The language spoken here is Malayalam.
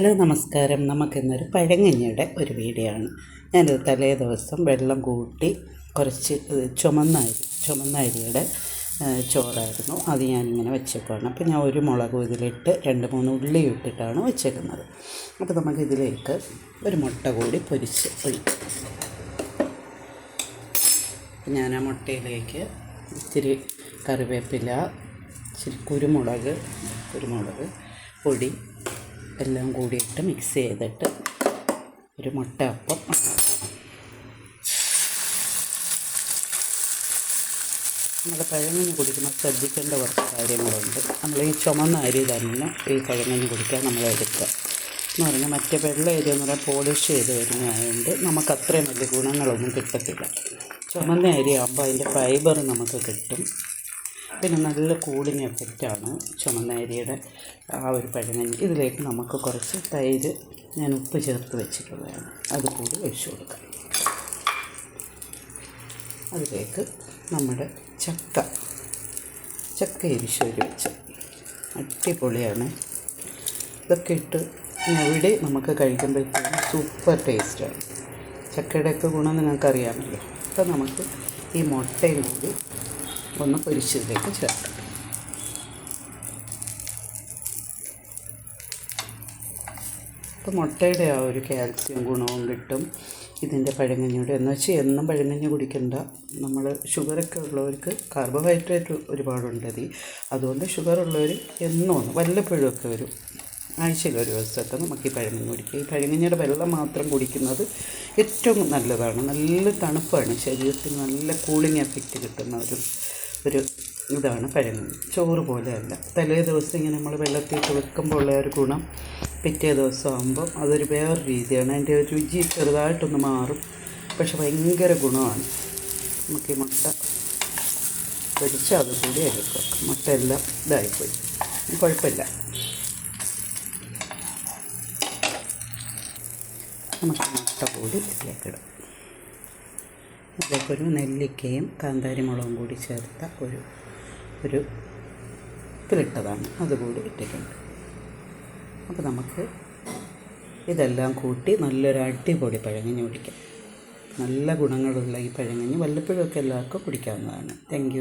ഹലോ നമസ്കാരം. നമുക്കിന്നൊരു പഴങ്ങഞ്ഞിയുടെ ഒരു വീഡിയോ ആണ് ഞാനിത് തലേ ദിവസം വെള്ളം കൂട്ടി കുറച്ച് ചുമന്ന അരി ചുമന്ന അരിയുടെ ചോറായിരുന്നു. അത് ഞാനിങ്ങനെ വെച്ചേക്കുവാണ്. അപ്പോൾ ഞാൻ ഒരു മുളകും ഇതിലിട്ട് രണ്ട് മൂന്ന് ഉള്ളി ഇട്ടിട്ടാണ് വെച്ചേക്കുന്നത്. അപ്പോൾ നമുക്ക് ഇതിലേക്ക് ഒരു മുട്ട കൂടി പൊരിച്ച് ഒഴിക്കും. ഞാൻ ആ മുട്ടയിലേക്ക് ഇത്തിരി കറിവേപ്പില ഇച്ചിരി കുരുമുളക് കുരുമുളക് പൊടി എല്ലാം കൂടിയിട്ട് മിക്സ് ചെയ്തിട്ട് ഒരു മുട്ട അപ്പം. നമ്മൾ പഴങ്ങഞ്ഞി കുടിക്കുമ്പോൾ ശ്രദ്ധിക്കേണ്ട കുറച്ച് കാര്യങ്ങളുണ്ട്. നമ്മൾ ഈ ചുമന്ന അരി തന്നെ ഈ പഴങ്ങഞ്ഞി കുടിക്കാൻ നമ്മൾ എടുക്കുക. എന്ന് പറഞ്ഞാൽ മറ്റേ വെള്ള അരി എന്ന് പറഞ്ഞാൽ പോളിഷ് ചെയ്ത് വരുന്നതായതുകൊണ്ട് നമുക്ക് അത്രയും വലിയ ഗുണങ്ങളൊന്നും കിട്ടത്തില്ല. ചുമന്ന അരി ആകുമ്പോൾ അതിന്റെ ഫൈബർ നമുക്ക് കിട്ടും. പിന്നെ നല്ല കൂളിംഗ് എഫക്റ്റാണ് ചുമന്ന അരിയുടെ ആ ഒരു പഴങ്ങഞ്ഞി ഇതിലേക്ക് നമുക്ക് കുറച്ച് തൈര് ഞാൻ ഉപ്പ് ചേർത്ത് വെച്ചിട്ടുള്ളതാണ്. അത് കൂടി ഒഴിച്ചു കൊടുക്കാം. അതിലേക്ക് നമ്മുടെ ചക്ക ചക്ക എരിശ്ശേരി വെച്ച്. അടിപൊളിയാണ്. ഇതൊക്കെ ഇട്ട് ഞവിടെ നമുക്ക് കഴിക്കുമ്പോഴത്തേക്കും സൂപ്പർ ടേസ്റ്റാണ് ചക്കയുടെയൊക്കെ ഗുണം നിങ്ങൾക്കറിയാമല്ലോ. അപ്പോൾ നമുക്ക് ഈ മുട്ടയും കൂടി ഒന്ന് പൊരിച്ചതിലേക്ക് ചേർക്കാം. അപ്പോൾ മുട്ടയുടെ ആ ഒരു കാൽസ്യം ഗുണവും കിട്ടും. ഇതിന്റെ പഴങ്കഞ്ഞിയുടെ എന്ന് വെച്ചാൽ എന്നും പഴങ്കഞ്ഞി കുടിക്കണ്ട. നമ്മൾ ഷുഗറൊക്കെ ഉള്ളവർക്ക് കാർബോഹൈഡ്രേറ്റ് ഒരുപാടുണ്ട് അതി അതുകൊണ്ട് ഷുഗർ ഉള്ളവർ എന്നും ഒന്ന് വല്ലപ്പോഴും ഒക്കെ വരും ആഴ്ചയിൽ ഒരു ദിവസമൊക്കെ നമുക്ക് ഈ പഴങ്കഞ്ഞി കുടിക്കുക ഈ പഴങ്കഞ്ഞിയുടെ വെള്ളം മാത്രം കുടിക്കുന്നത് ഏറ്റവും നല്ലതാണ്. നല്ല തണുപ്പാണ്. ശരീരത്തിന് നല്ല കൂളിംഗ് എഫക്റ്റ് കിട്ടുന്ന ഒരു ഒരു ഇതാണ് പഴങ്കഞ്ഞി ചോറ് പോലെയല്ല. തലേ ദിവസം ഇങ്ങനെ നമ്മൾ വെള്ളത്തിയിട്ട് വെക്കുമ്പോൾ ഉള്ള ഒരു ഗുണം പിറ്റേ ദിവസം ആകുമ്പോൾ അതൊരു വേറെ രീതിയാണ്. അതിന്റെ രുചി ചെറുതായിട്ടൊന്ന് മാറും. പക്ഷെ ഭയങ്കര ഗുണമാണ്. നമുക്ക് ഈ മുട്ട പൊരിച്ച് അതുകൂടി എടുക്കാം. മുട്ട എല്ലാം ഇതായിപ്പോയി. കുഴപ്പമില്ല. നമുക്ക് മുട്ട കൂടി ഇതിലേക്കിടാം ഇതിലേക്കൊരു നെല്ലിക്കയും കാന്താരി മുളകും കൂടി ചേർത്ത ഒരു ഒരു ഉപ്പിലിട്ടതാണ് അതുകൂടി ഇട്ടിട്ടുണ്ട്. അപ്പോൾ നമുക്ക് ഇതെല്ലാം കൂട്ടി നല്ലൊരു അടിപൊളി പഴങ്ങഞ്ഞ് കുടിക്കാം. നല്ല ഗുണങ്ങളുള്ള ഈ പഴങ്ങഞ്ഞ് വല്ലപ്പോഴുമൊക്കെ എല്ലാവർക്കും കുടിക്കാവുന്നതാണ്. താങ്ക്